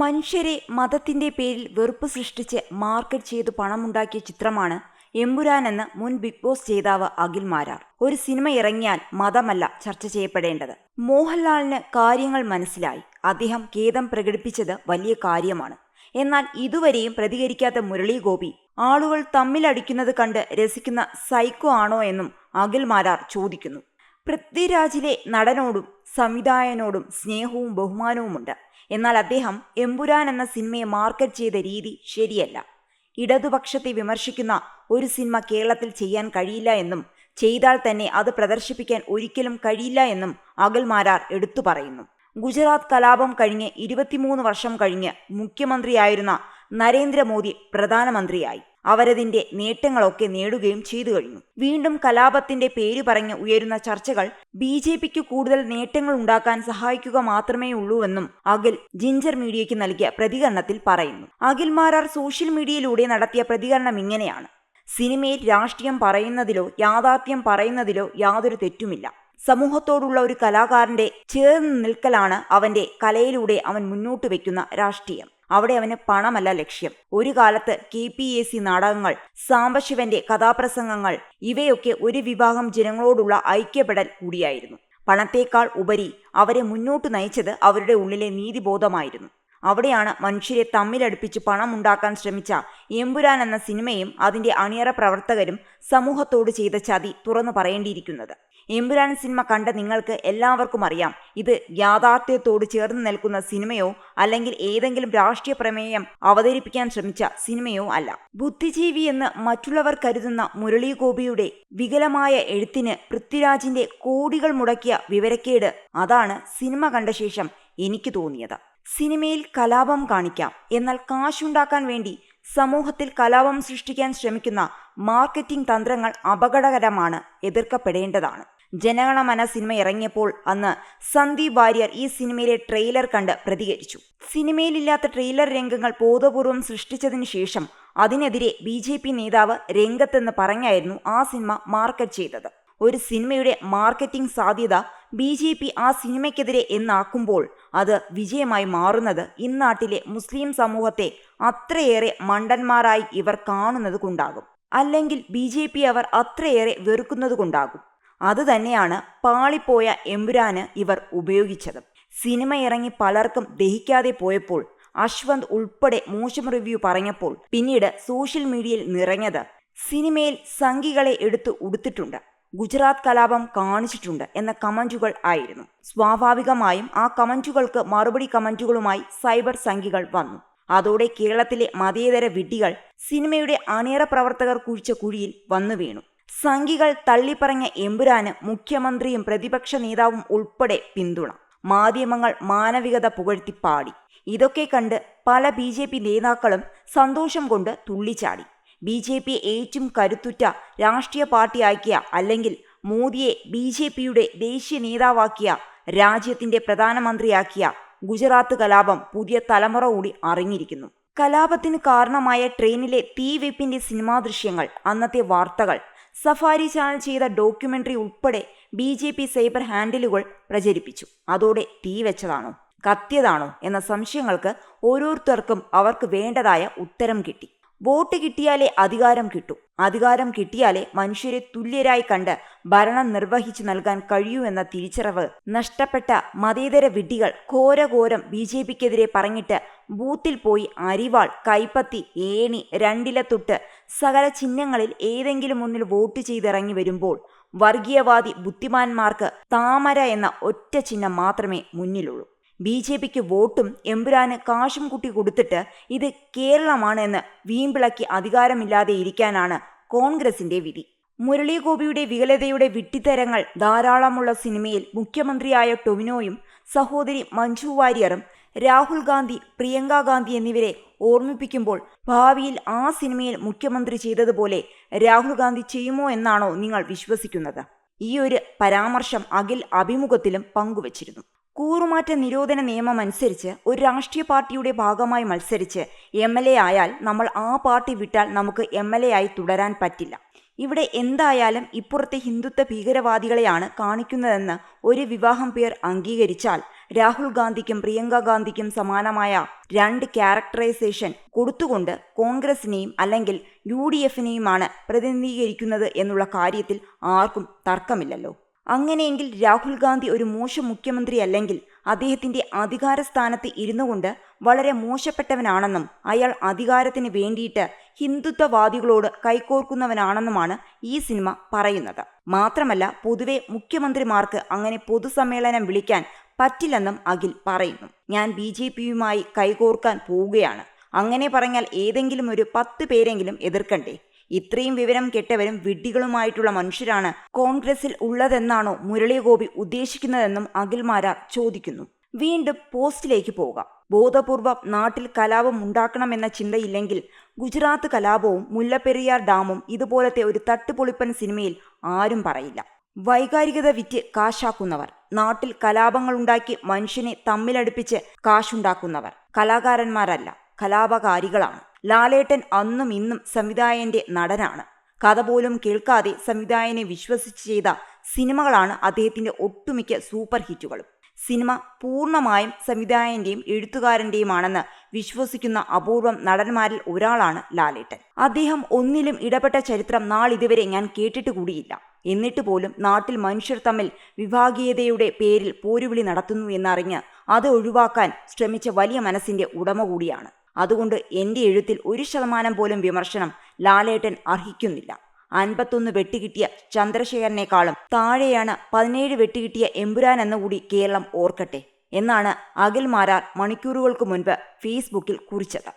മനുഷ്യരെ മതത്തിന്റെ പേരിൽ വെറുപ്പ് സൃഷ്ടിച്ച് മാർക്കറ്റ് ചെയ്ത് പണമുണ്ടാക്കിയ ചിത്രമാണ് എമ്പുരാൻ എന്ന് മുൻ ബിഗ് ബോസ് ജേതാവ് അഖിൽ മാരാർ. ഒരു സിനിമ ഇറങ്ങിയാൽ മതമല്ല ചർച്ച ചെയ്യപ്പെടേണ്ടത്. മോഹൻലാലിന് കാര്യങ്ങൾ മനസ്സിലായി. അദ്ദേഹം ഖേദം പ്രകടിപ്പിച്ചത് വലിയ കാര്യമാണ്. എന്നാൽ ഇതുവരെയും പ്രതികരിക്കാത്ത മുരളി ഗോപി ആളുകൾ തമ്മിലടിക്കുന്നത് കണ്ട് രസിക്കുന്ന സൈക്കോ ആണോ എന്നും അഖിൽ മാരാർ ചോദിക്കുന്നു. പൃഥ്വിരാജിലെ നടനോടും സംവിധായകനോടും സ്നേഹവും ബഹുമാനവുമുണ്ട്. എന്നാൽ അദ്ദേഹം എമ്പുരാൻ എന്ന സിനിമയെ മാർക്കറ്റ് ചെയ്ത രീതി ശരിയല്ല. ഇടതുപക്ഷത്തെ വിമർശിക്കുന്ന ഒരു സിനിമ കേരളത്തിൽ ചെയ്യാൻ കഴിയില്ല എന്നും ചെയ്താൽ തന്നെ അത് പ്രദർശിപ്പിക്കാൻ ഒരിക്കലും കഴിയില്ല എന്നും അകൽമാരാർ എടുത്തു പറയുന്നു. ഗുജറാത്ത് കലാപം കഴിഞ്ഞ് ഇരുപത്തിമൂന്ന് വർഷം കഴിഞ്ഞ് മുഖ്യമന്ത്രിയായിരുന്ന നരേന്ദ്രമോദി പ്രധാനമന്ത്രിയായി. അവരതിന്റെ നേട്ടങ്ങളൊക്കെ നേടുകയും ചെയ്തു കഴിഞ്ഞു. വീണ്ടും കലാപത്തിന്റെ പേര് പറഞ്ഞ് ഉയരുന്ന ചർച്ചകൾ ബി ജെ പിക്ക് കൂടുതൽ നേട്ടങ്ങൾ ഉണ്ടാക്കാൻ സഹായിക്കുക മാത്രമേ ഉള്ളൂവെന്നും അഖിൽ ജിഞ്ചർ മീഡിയയ്ക്ക് നൽകിയ പ്രതികരണത്തിൽ പറയുന്നു. അഖിൽ മാരാർ സോഷ്യൽ മീഡിയയിലൂടെ നടത്തിയ പ്രതികരണം ഇങ്ങനെയാണ്. സിനിമയിൽ രാഷ്ട്രീയം പറയുന്നതിലോ യാഥാർത്ഥ്യം പറയുന്നതിലോ യാതൊരു തെറ്റുമില്ല. സമൂഹത്തോടുള്ള ഒരു കലാകാരന്റെ ചേർന്ന് നിൽക്കലാണ് അവന്റെ കലയിലൂടെ അവൻ മുന്നോട്ട് വയ്ക്കുന്ന രാഷ്ട്രീയം. അവിടെ അവന് പണമല്ല ലക്ഷ്യം. ഒരു കാലത്ത് കെ പി എ സി നാടകങ്ങൾ സാംബശിവന്റെ കഥാപ്രസംഗങ്ങൾ ഇവയൊക്കെ ഒരു വിഭാഗം ജനങ്ങളോടുള്ള ഐക്യപ്പെടൽ കൂടിയായിരുന്നു. പണത്തേക്കാൾ ഉപരി അവരെ മുന്നോട്ട് നയിച്ചത് അവരുടെ ഉള്ളിലെ നീതിബോധമായിരുന്നു. അവിടെയാണ് മനുഷ്യരെ തമ്മിലടുപ്പിച്ച് പണമുണ്ടാക്കാൻ ശ്രമിച്ച എമ്പുരാൻ എന്ന സിനിമയും അതിന്റെ അണിയറ പ്രവർത്തകരും സമൂഹത്തോട് ചെയ്ത ചതി തുറന്നു പറയേണ്ടിയിരിക്കുന്നത്. എമ്പുരാൻ സിനിമ കണ്ട നിങ്ങൾക്ക് എല്ലാവർക്കും അറിയാം. ഇത് യാഥാർത്ഥ്യത്തോട് ചേർന്ന് നിൽക്കുന്ന സിനിമയോ അല്ലെങ്കിൽ ഏതെങ്കിലും രാഷ്ട്രീയ പ്രമേയം അവതരിപ്പിക്കാൻ ശ്രമിച്ച സിനിമയോ അല്ല. ബുദ്ധിജീവി എന്ന് മറ്റുള്ളവർ കരുതുന്ന മുരളീഗോപിയുടെ വികലമായ എഴുത്തിന് പൃഥ്വിരാജിന്റെ കോടികൾ മുടക്കിയ വിവരക്കേട് അതാണ് സിനിമ കണ്ട ശേഷം എനിക്ക് തോന്നിയത്. സിനിമയിൽ കലാപം കാണിക്കാം. എന്നാൽ കാശുണ്ടാക്കാൻ വേണ്ടി സമൂഹത്തിൽ കലാപം സൃഷ്ടിക്കാൻ ശ്രമിക്കുന്ന മാർക്കറ്റിംഗ് തന്ത്രങ്ങൾ അപകടകരമാണ് എതിർക്കപ്പെടേണ്ടതാണ്. ജനഗണമന സിനിമ ഇറങ്ങിയപ്പോൾ അന്ന് സന്ദീപ് വാര്യർ ഈ സിനിമയിലെ ട്രെയിലർ കണ്ട് പ്രതികരിച്ചു. സിനിമയിലില്ലാത്ത ട്രെയിലർ രംഗങ്ങൾ ബോധപൂർവം സൃഷ്ടിച്ചതിനു ശേഷം അതിനെതിരെ ബി ജെ പി നേതാവ് രംഗത്തെന്ന് പറഞ്ഞായിരുന്നു ആ സിനിമ മാർക്കറ്റ് ചെയ്തത്. ഒരു സിനിമയുടെ മാർക്കറ്റിംഗ് സാധ്യത ബി ജെ പി ആ സിനിമയ്ക്കെതിരെ എന്നാക്കുമ്പോൾ അത് വിജയമായി മാറുന്നത് ഇന്നാട്ടിലെ മുസ്ലിം സമൂഹത്തെ അത്രയേറെ മണ്ടന്മാരായി ഇവർ കാണുന്നത് കൊണ്ടാകും. അല്ലെങ്കിൽ ബി ജെ പി അവർ അത്രയേറെ വെറുക്കുന്നത് കൊണ്ടാകും അതുതന്നെയാണ് പാളിപ്പോയ എമ്പുരാന് ഇവർ ഉപയോഗിച്ചത്. സിനിമ ഇറങ്ങി പലർക്കും ദഹിക്കാതെ പോയപ്പോൾ അശ്വന്ത് ഉൾപ്പെടെ മോശം റിവ്യൂ പറഞ്ഞപ്പോൾ പിന്നീട് സോഷ്യൽ മീഡിയയിൽ നിറഞ്ഞത് സിനിമയിൽ സംഘികളെ എടുത്തു ഉടുത്തിട്ടുണ്ട് ഗുജറാത്ത് കലാപം കാണിച്ചിട്ടുണ്ട് എന്ന കമന്റുകൾ ആയിരുന്നു. സ്വാഭാവികമായും ആ കമന്റുകൾക്ക് മറുപടി കമന്റുകളുമായി സൈബർ സംഘികൾ വന്നു. അതോടെ കേരളത്തിലെ മതേതര വിഡ്ഢികൾ സിനിമയുടെ അണിയറ പ്രവർത്തകർ കുഴിച്ച കുഴിയിൽ വന്നു വീണു സംഘികൾ തള്ളിപ്പറഞ്ഞ എമ്പുരാന് മുഖ്യമന്ത്രിയും പ്രതിപക്ഷ നേതാവും ഉൾപ്പെടെ പിന്തുണ. മാധ്യമങ്ങൾ മാനവികത പുകഴ്ത്തി പാടി. ഇതൊക്കെ കണ്ട് പല ബി ജെ പി നേതാക്കളും സന്തോഷം കൊണ്ട് തുള്ളിച്ചാടി. ബി ജെ പി ഏറ്റവും കരുത്തുറ്റ രാഷ്ട്രീയ പാർട്ടിയാക്കിയ അല്ലെങ്കിൽ മോദിയെ ബി ജെ പിയുടെ ദേശീയ നേതാവാക്കിയ രാജ്യത്തിന്റെ പ്രധാനമന്ത്രിയാക്കിയ ഗുജറാത്ത് കലാപം പുതിയ തലമുറ കൂടി അറിഞ്ഞിരിക്കുന്നു. കലാപത്തിന് കാരണമായ ട്രെയിനിലെ തീവെപ്പിന്റെ സിനിമാ ദൃശ്യങ്ങൾ അന്നത്തെ വാർത്തകൾ സഫാരി ചാനൽ ചെയ്ത ഡോക്യുമെന്ററി ഉൾപ്പെടെ ബി ജെ പി സൈബർ ഹാൻഡിലുകൾ പ്രചരിപ്പിച്ചു. അതോടെ തീ വെച്ചതാണോ? കത്തിയതാണോ? എന്ന സംശയങ്ങൾക്ക് ഓരോരുത്തർക്കും അവർക്ക് വേണ്ടതായ ഉത്തരം കിട്ടി. വോട്ട് കിട്ടിയാലേ അധികാരം കിട്ടൂ. അധികാരം കിട്ടിയാലേ മനുഷ്യരെ തുല്യരായി കണ്ട് ഭരണം നിർവഹിച്ചു നൽകാൻ കഴിയൂ എന്ന തിരിച്ചറിവ് നഷ്ടപ്പെട്ട മതേതര വിഡ്ഢികൾ ഘോരഘോരം ബി ജെ പിക്കെതിരെ പറഞ്ഞിട്ട് ബൂത്തിൽ പോയി അരിവാൾ കൈപ്പത്തി ഏണി രണ്ടില തൊട്ട് സകല ചിഹ്നങ്ങളിൽ ഏതെങ്കിലും ഒന്നിൽ വോട്ട് ചെയ്തിറങ്ങി വരുമ്പോൾ വർഗീയവാദി ബുദ്ധിമാന്മാർക്ക് താമര എന്ന ഒറ്റ ചിഹ്നം മാത്രമേ മുന്നിലുള്ളൂ. ബി ജെ പിക്ക് വോട്ടും എമ്പുരാന് കാശും കുട്ടി കൊടുത്തിട്ട് ഇത് കേരളമാണ് എന്ന് വീമ്പിളക്കി അധികാരമില്ലാതെ ഇരിക്കാനാണ് കോൺഗ്രസിന്റെ വിധി. മുരളീഗോപിയുടെ വികലതയുടെ വിട്ടിത്തരങ്ങൾ ധാരാളമുള്ള സിനിമയിൽ മുഖ്യമന്ത്രിയായ ടൊവിനോയും സഹോദരി മഞ്ജു വാര്യറും രാഹുൽ ഗാന്ധി പ്രിയങ്ക ഗാന്ധി എന്നിവരെ ഓർമ്മിപ്പിക്കുമ്പോൾ ഭാവിയിൽ ആ സിനിമയിൽ മുഖ്യമന്ത്രി ചെയ്തതുപോലെ രാഹുൽ ഗാന്ധി ചെയ്യുമോ എന്നാണോ നിങ്ങൾ വിശ്വസിക്കുന്നത്. ഈ ഒരു പരാമർശം അഖിൽ അഭിമുഖത്തിലും പങ്കുവച്ചിരുന്നു. കൂറുമാറ്റ നിരോധന നിയമം അനുസരിച്ച് ഒരു രാഷ്ട്രീയ പാർട്ടിയുടെ ഭാഗമായി മത്സരിച്ച് എം എൽ എ ആയാൽ നമ്മൾ ആ പാർട്ടി വിട്ടാൽ നമുക്ക് എം എൽ എ ആയി തുടരാൻ പറ്റില്ല. ഇവിടെ എന്തായാലും ഇപ്പുറത്തെ ഹിന്ദുത്വ ഭീകരവാദികളെയാണ് കാണിക്കുന്നതെന്ന് ഒരു വിവാഹം പേർ അംഗീകരിച്ചാൽ രാഹുൽ ഗാന്ധിക്കും പ്രിയങ്ക ഗാന്ധിക്കും സമാനമായ രണ്ട് ക്യാരക്ടറൈസേഷൻ കൊടുത്തുകൊണ്ട് കോൺഗ്രസിനെയും അല്ലെങ്കിൽ യു ഡി എഫിനെയുമാണ് പ്രതിനിധീകരിക്കുന്നത് എന്നുള്ള കാര്യത്തിൽ ആർക്കും തർക്കമില്ലല്ലോ. അങ്ങനെയെങ്കിൽ രാഹുൽ ഗാന്ധി ഒരു മോശം മുഖ്യമന്ത്രി അല്ലെങ്കിൽ അദ്ദേഹത്തിന്റെ അധികാര സ്ഥാനത്ത് ഇരുന്നു കൊണ്ട് വളരെ മോശപ്പെട്ടവനാണെന്നും അയാൾ അധികാരത്തിന് വേണ്ടിയിട്ട് ഹിന്ദുത്വവാദികളോട് കൈകോർക്കുന്നവനാണെന്നുമാണ് ഈ സിനിമ പറയുന്നത്. മാത്രമല്ല പൊതുവെ മുഖ്യമന്ത്രിമാർക്ക് അങ്ങനെ പൊതുസമ്മേളനം വിളിക്കാൻ പറ്റില്ലെന്നും അഖിൽ പറയുന്നു. ഞാൻ ബി ജെ പിയുമായി കൈകോർക്കാൻ പോവുകയാണ്. അങ്ങനെ പറഞ്ഞാൽ ഏതെങ്കിലും ഒരു പത്ത് പേരെങ്കിലും എതിർക്കണ്ടേ? ഇത്രയും വിവരം കെട്ടവരും വിഡ്ഢികളുമായിട്ടുള്ള മനുഷ്യരാണ് കോൺഗ്രസിൽ ഉള്ളതെന്നാണോ മുരളീഗോപി ഉദ്ദേശിക്കുന്നതെന്നും അഖിൽമാരാർ ചോദിക്കുന്നു. വീണ്ടും പോസ്റ്റിലേക്ക് പോകാം ബോധപൂർവം നാട്ടിൽ കലാപം ഉണ്ടാക്കണമെന്ന ചിന്തയില്ലെങ്കിൽ ഗുജറാത്ത് കലാപവും മുല്ലപ്പെരിയാർ ഡാമും ഇതുപോലത്തെ ഒരു തട്ടുപൊളിപ്പൻ സിനിമയിൽ ആരും പറയില്ല. വൈകാരികത വിറ്റ് കാശാക്കുന്നവർ നാട്ടിൽ കലാപങ്ങളുണ്ടാക്കി മനുഷ്യനെ തമ്മിലടുപ്പിച്ച് കാശുണ്ടാക്കുന്നവർ കലാകാരന്മാരല്ല കലാപകാരികളാണ്. ലാലേട്ടൻ അന്നും ഇന്നും സംവിധായകന്റെ നടനാണ്. കഥ പോലും കേൾക്കാതെ സംവിധായകനെ വിശ്വസിച്ച് ചെയ്ത സിനിമകളാണ് അദ്ദേഹത്തിന്റെ ഒട്ടുമിക്ക സൂപ്പർ ഹിറ്റുകളും. സിനിമ പൂർണമായും സംവിധായകന്റെയും എഴുത്തുകാരന്റെയുമാണെന്ന് വിശ്വസിക്കുന്ന അപൂർവം നടന്മാരിൽ ഒരാളാണ് ലാലേട്ടൻ. അദ്ദേഹം ഒന്നിലും ഇടപെട്ട ചരിത്രം നാളിതുവരെ ഞാൻ കേട്ടിട്ട് കൂടിയില്ല. എന്നിട്ട് പോലും നാട്ടിൽ മനുഷ്യർ തമ്മിൽ വിഭാഗീയതയുടെ പേരിൽ പോരുവിളി നടത്തുന്നു എന്നറിഞ്ഞ് അത് ഒഴിവാക്കാൻ ശ്രമിച്ച വലിയ മനസ്സിന്റെ ഉടമ കൂടിയാണ്. അതുകൊണ്ട് എന്റെ എഴുത്തിൽ ഒരു ശതമാനം പോലും വിമർശനം ലാലേട്ടൻ അർഹിക്കുന്നില്ല. അൻപത്തൊന്ന് വെട്ടുകിട്ടിയ ചന്ദ്രശേഖരനേക്കാളും താഴെയാണ് പതിനേഴ് വെട്ടുകിട്ടിയ എമ്പുരാൻ എന്നുകൂടി കേരളം ഓർക്കട്ടെ എന്നാണ് അഖിൽ മാരാർ മണിക്കൂറുകൾക്ക് മുൻപ് ഫേസ്ബുക്കിൽ കുറിച്ചത്.